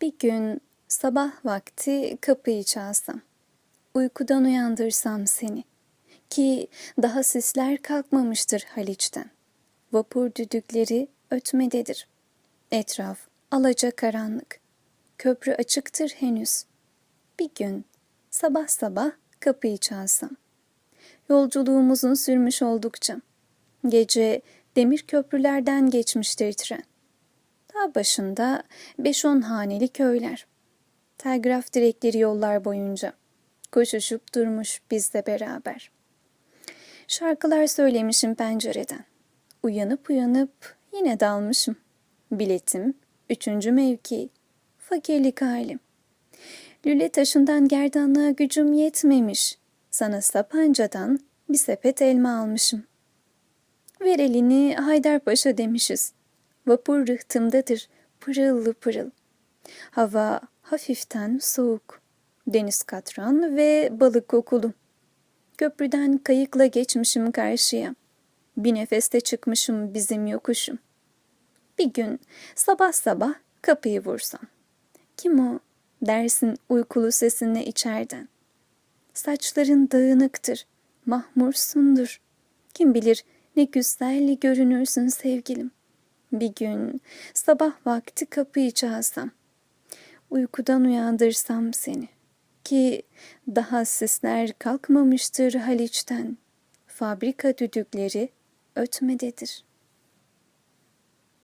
Bir gün sabah vakti kapıyı çalsam, uykudan uyandırsam seni ki daha sisler kalkmamıştır Haliç'ten. Vapur düdükleri ötmededir. Etraf alaca karanlık. Köprü açıktır henüz. Bir gün sabah sabah kapıyı çalsam. Yolculuğumuzun sürmüş oldukça. Gece demir köprülerden geçmiştir tren. Dağ başında beş on haneli köyler. Telgraf direkleri yollar boyunca. Koşuşup durmuş bizle beraber. Şarkılar söylemişim pencereden. Uyanıp uyanıp yine dalmışım. Biletim üçüncü mevki. Fakirlik halim. Lüle taşından gerdanlığa gücüm yetmemiş. Sana Sapanca'dan bir sepet elma almışım. Ver elini Haydarpaşa demişiz. Vapur rıhtımdadır pırıllı pırıl. Hava hafiften soğuk. Deniz katran ve balık kokulu. Köprüden kayıkla geçmişim karşıya. Bir nefeste çıkmışım bizim yokuşum. Bir gün sabah sabah kapıyı vursam. Kim o? Dersin uykulu sesinle içerden. Saçların dağınıktır, mahmursundur. Kim bilir ne güzel görünürsün sevgilim. Bir gün sabah vakti kapıyı çalsam, uykudan uyandırsam seni ki daha sesler kalkmamıştır Haliç'ten. Fabrika düdükleri ötmededir.''